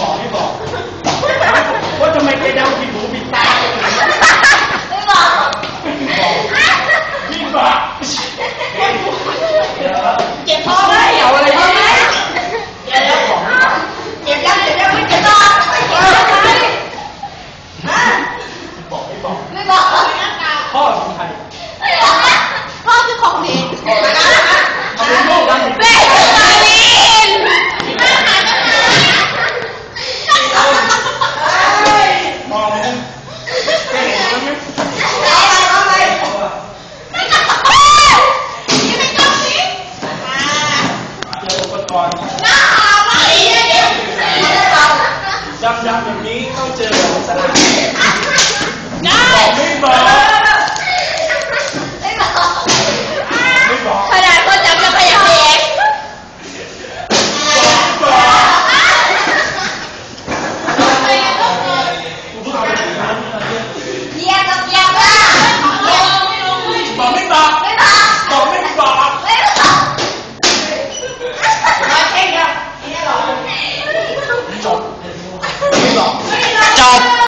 บอกไม่บอกว่าทำไมแกเดาผิดหูผิดตาเลยไม่บอกพี่บอกเจ็บพอไหมเอาอะไรพอไหมแกแล้วบอกไม่บอกเจ็บยังเจ็บยังไม่เจ็บต่อไม่เจ็บยังไงฮะบอกไม่บอกไม่บอกเหรอพ่อของใคร ไม่บอกนะพ่อคือของดี เอาเป็นลูกกัน แม่คือมาลินแม่หาจังเลย มองมึงแกเห็นมันไหม เอาไปเอาไปไม่ต้องตะโกนนี่ไม่ต้องสิอ่า อนหน้าหาไม่ได้เดี๋ยวไม่ได้เอายำๆแบบนี้ต้องเจอสนที่